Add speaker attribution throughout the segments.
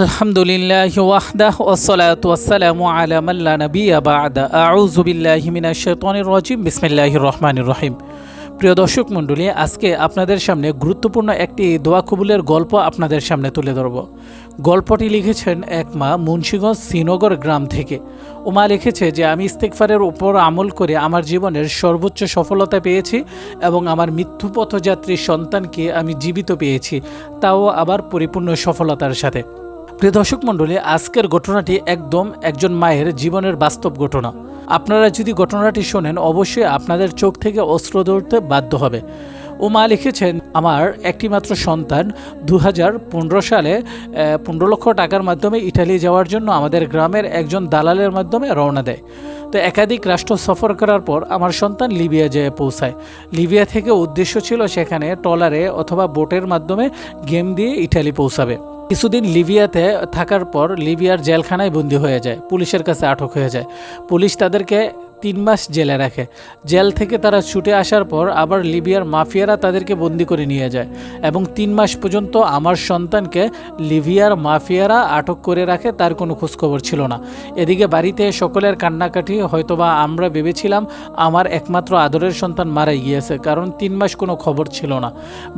Speaker 1: আলহামদুলিল্লাহ ওয়াহদাহ ওসলাত ওয়াসালামু আলামাল্লা নবী আবাদ আউজুবিল্লাহ মিনা শেতনির রজিম। বিসমিল্লাহ রহমান রহিম। প্রিয় দর্শক মণ্ডলী, আজকে আপনাদের সামনে গুরুত্বপূর্ণ একটি দোয়া কবুলের গল্প আপনাদের সামনে তুলে ধরব। গল্পটি লিখেছেন এক মা মুন্সীগঞ্জ শ্রীনগর গ্রাম থেকে। ও মা লিখেছে যে, আমি ইস্তেকফারের উপর আমল করে আমার জীবনের সর্বোচ্চ সফলতা পেয়েছি এবং আমার মৃত্যুপথযাত্রী সন্তানকে আমি জীবিত পেয়েছি। তাও আবার পরিপূর্ণ সফলতার সাথে। প্রিয় দর্শক মণ্ডলী, আজকের ঘটনাটি একদম একজন মায়ের জীবনের বাস্তব ঘটনা। আপনারা যদি ঘটনাটি শোনেন, অবশ্যই আপনাদের চোখ থেকে অস্ত্র ধরতে বাধ্য হবে। ও মা লিখেছেন, আমার একটিমাত্র সন্তান দু হাজার পনেরো সালে পনেরো লক্ষ টাকার মাধ্যমে ইটালি যাওয়ার জন্য আমাদের গ্রামের একজন দালালের মাধ্যমে রওনা দেয়। তো একাধিক রাষ্ট্র সফর করার পর আমার সন্তান লিবিয়া যেয়ে পৌঁছায়। লিবিয়া থেকে উদ্দেশ্য ছিল সেখানে ট্রলারে অথবা বোটের মাধ্যমে গেম দিয়ে ইটালি পৌঁছাবে। কিছুদিন লিবিয়াতে থাকার পর লিবিয়ার জেলখানায় বন্দী হয়ে যায়, পুলিশের কাছে আটক হয়ে যায়। পুলিশ তাদেরকে তিন মাস জেলে রাখে। জেল থেকে তারা ছুটে আসার পর আবার লিবিয়ার মাফিয়ারা তাদেরকে বন্দি করে নিয়ে যায় এবং তিন মাস পর্যন্ত আমার সন্তানকে লিবিয়ার মাফিয়ারা আটক করে রাখে, তার কোনো খোঁজখবর ছিল না। এদিকে বাড়িতে সকলের কান্নাকাটি, হয়তোবা আমরা ভেবেছিলাম আমার একমাত্র আদরের সন্তান মারাই গিয়েছে, কারণ তিন মাস কোনো খবর ছিল না।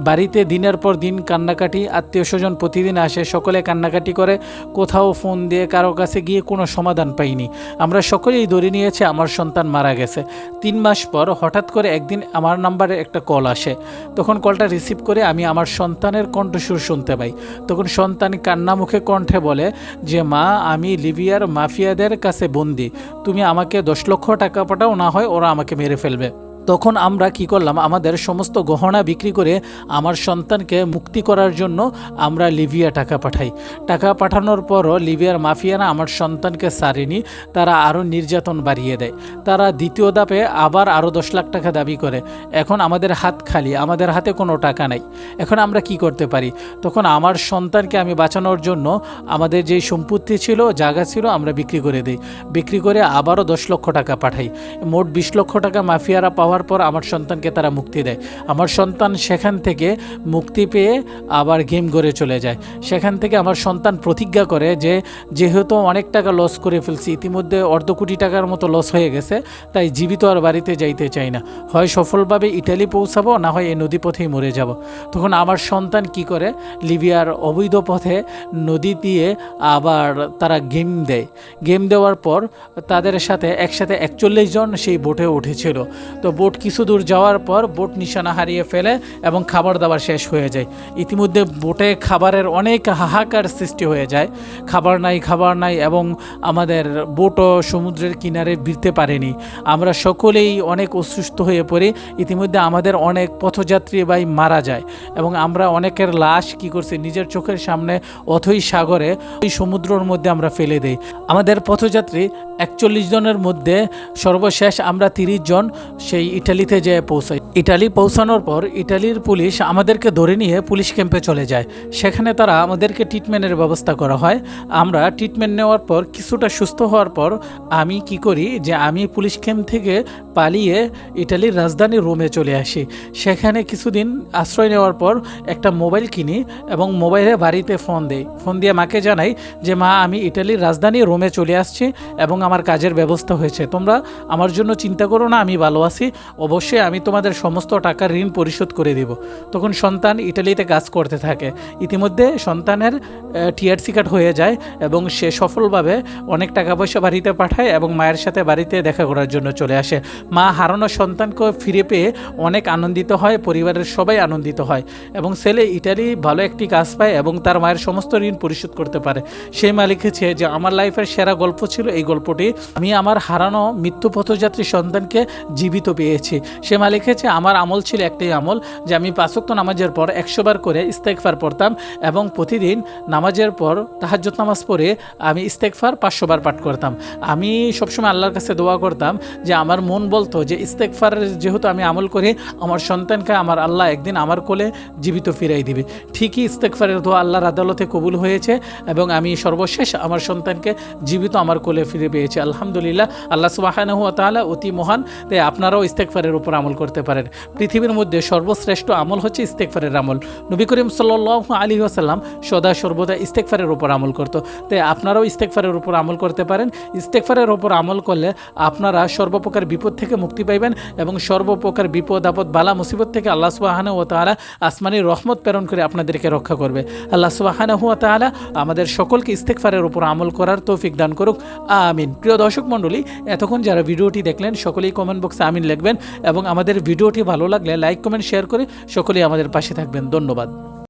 Speaker 1: বাড়িতে দিনের পর দিন কান্নাকাটি আত্মীয় স্বজন প্রতিদিন আসে, সকলে কান্নাকাটি করে, কোথাও ফোন দিয়ে কারও কাছে গিয়ে কোনো সমাধান পাইনি। আমরা সকলেই ধরে নিয়েছে আমার সন্তান মারা গেছে। তিন মাস পর হঠাৎ করে একদিন আমার নাম্বারে একটা কল আসে। তখন কলটা রিসিভ করে আমি আমার সন্তানের কণ্ঠস্বর শুনতে পাই। তখন সন্তান কান্না মুখে কণ্ঠে বলে যে, মা, আমি লিবিয়ার মাফিয়াদের কাছে বন্দি। তুমি আমাকে দশ লক্ষ টাকা পাঠাও, না হয় ওরা আমাকে মেরে ফেলবে। তখন আমরা কি করলাম? আমাদের সমস্ত গহনা বিক্রি করে আমার সন্তানকে মুক্তি করার জন্য আমরা লিবিয়া টাকা পাঠাই। টাকা পাঠানোর পরও লিবিয়ার মাফিয়ারা আমার সন্তানকে সারেনি তারা আরও নির্যাতন বাড়িয়ে দেয়। তারা দ্বিতীয় ধাপে আবার আরও দশ লাখ টাকা দাবি করে। এখন আমাদের হাত খালি, আমাদের হাতে কোনো টাকা নাই। এখন আমরা কি করতে পারি? তখন আমার সন্তানকে আমি বাঁচানোর জন্য আমাদের যেই সম্পত্তি ছিল, জায়গা ছিল, আমরা বিক্রি করে দিই। বিক্রি করে আবারও দশ লক্ষ টাকা পাঠাই। মোট বিশ লক্ষ টাকা মাফিয়ারা পাওয়ার পর আমার সন্তানকে তারা মুক্তি দেয়। আমার সন্তান সেখান থেকে মুক্তি পেয়ে আবার গেম গড়ে চলে যায়। সেখান থেকে আমার সন্তান প্রতিজ্ঞা করে যে, যেহেতু অনেক টাকা লস করে ফেলছি, ইতিমধ্যে অর্ধ কোটি টাকার মতো লস হয়ে গেছে, তাই জীবিত আর বাড়িতে যাইতে চাই না। হয় সফলভাবে ইটালি পৌঁছাবো, না হয় এই নদী পথেই মরে যাব। তখন আমার সন্তান কি করে? লিবিয়ার অবৈধ পথে নদী দিয়ে আবার তারা গেম দেয়। গেম দেওয়ার পর তাদের সাথে একসাথে একচল্লিশ জন সেই বোটে উঠেছিল। তো বোট কিছু দূর যাওয়ার পর বোট নিশানা হারিয়ে ফেলে এবং খাবার দাবার শেষ হয়ে যায়। ইতিমধ্যে বোটে খাবারের অনেক হাহাকার সৃষ্টি হয়ে যায়। খাবার নাই খাবার নাই এবং আমাদের বোটও সমুদ্রের কিনারে ভিড়তে পারেনি। আমরা সকলেই অনেক অসুস্থ হয়ে পড়ি। ইতিমধ্যে আমাদের অনেক পথযাত্রী ভাই মারা যায় এবং আমরা অনেকের লাশ কি করছি, নিজের চোখের সামনে অথই সাগরে, ওই সমুদ্রর মধ্যে আমরা ফেলে দেই। আমাদের পথযাত্রী একচল্লিশ জনের মধ্যে সর্বশেষ আমরা তিরিশ জন, সেই ইটালিতে যেয়ে পৌঁছাই ইটালি পৌঁছানোর পর ইটালির পুলিশ আমাদেরকে ধরে নিয়ে পুলিশ ক্যাম্পে চলে যায়। সেখানে তারা আমাদেরকে ট্রিটমেন্টের ব্যবস্থা করা হয়। আমরা ট্রিটমেন্ট নেওয়ার পর কিছুটা সুস্থ হওয়ার পর আমি কি করি যে আমি পুলিশ ক্যাম্প থেকে পালিয়ে ইটালির রাজধানী রোমে চলে আসি। সেখানে কিছুদিন আশ্রয় নেওয়ার পর একটা মোবাইল কিনি এবং মোবাইলে বাড়িতে ফোন দেই। ফোন দিয়ে মাকে জানাই যে, মা, আমি ইটালির রাজধানী রোমে চলে আসছি এবং আমার কাজের ব্যবস্থা হয়েছে। তোমরা আমার জন্য চিন্তা করো না, আমি ভালো আছি। অবশ্যই আমি তোমাদের সমস্ত টাকা ঋণ পরিশোধ করে দেব। তখন সন্তান ইটালিতে কাজ করতে থাকে। ইতিমধ্যে সন্তানের টিআরসি কার্ড হয়ে যায় এবং সে সফলভাবে অনেক টাকা পয়সা বাড়িতে পাঠায় এবং মায়ের সাথে বাড়িতে দেখা করার জন্য চলে আসে। মা হারানো সন্তানকে ফিরে পেয়ে অনেক আনন্দিত হয়, পরিবারের সবাই আনন্দিত হয় এবং ছেলে ইটালি ভালো একটি কাজ পায় এবং তার মায়ের সমস্ত ঋণ পরিশোধ করতে পারে। সেই মা লিখেছে যে, আমার লাইফের সেরা গল্প ছিল এই গল্পটি। আমি আমার হারানো মৃত্যু পথযাত্রী সন্তানকে জীবিত পেয়েছি। সে মা লিখেছে আমার আমল ছিল একটাই আমল যে আমি পাঁচক্ত নামাজের পর একশোবার করে ইস্তেকফার পড়তাম এবং প্রতিদিন নামাজের পর তাহাজ্জত নামাজ পড়ে আমি ইস্তেকফার পাঁচশো বার পাঠ করতাম। আমি সবসময় আল্লাহর কাছে দোয়া করতাম যে আমার মন বলতো যে ইস্তেকফারের যেহেতু আমি আমল করি, আমার সন্তানকে আমার আল্লাহ একদিন আমার কোলে জীবিত ফিরাই দিবে। ঠিকই ইস্তেকফারের দোয়া আল্লাহর আদালতে কবুল হয়েছে এবং আমি সর্বশেষ আমার সন্তানকে জীবিত আমার কোলে ফিরে পেয়েছি। আলহামদুলিল্লাহ, আল্লাহ সুবাহানহু তাআলা অতি মহান, তাই আপনারাও ইস্তেকফারের উপর আমল করতে পারেন। পারেন পৃথিবীর মধ্যে সর্বশ্রেষ্ঠ আমল হচ্ছে ইস্তেকফারের আমল। নবী করিম সাল্লাহ আলী আসাল্লাম সদা সর্বদা ইস্তেকফারের উপর আমল করতো। তাই আপনারাও ইস্তেকফারের উপর আমল করতে পারেন। ইস্তেকফারের উপর আমল করলে আপনারা সর্বপ্রকার বিপদ থেকে মুক্তি পাইবেন এবং সর্বপ্রকার বিপদ, আপদ, বালা, মুসিবত থেকে আল্লাহ সুবাহানা ও তাআলা আসমানি রহমত প্রেরণ করে আপনাদেরকে রক্ষা করবে। আল্লাহ সুবাহানা হুয়া তাআলা আমাদের সকলকে ইস্তেকফারের উপর আমল করার তৌফিক দান করুক। আমিন। প্রিয় দর্শক মণ্ডলী, এতক্ষণ যারা ভিডিওটি দেখলেন, সকলেই কমেন্ট বক্সে আমিন লিখবেন এবং আমাদের ভিডিওটি ভালো লাগলে লাইক কমেন্ট শেয়ার করে সকলেই আমাদের পাশে থাকবেন। ধন্যবাদ।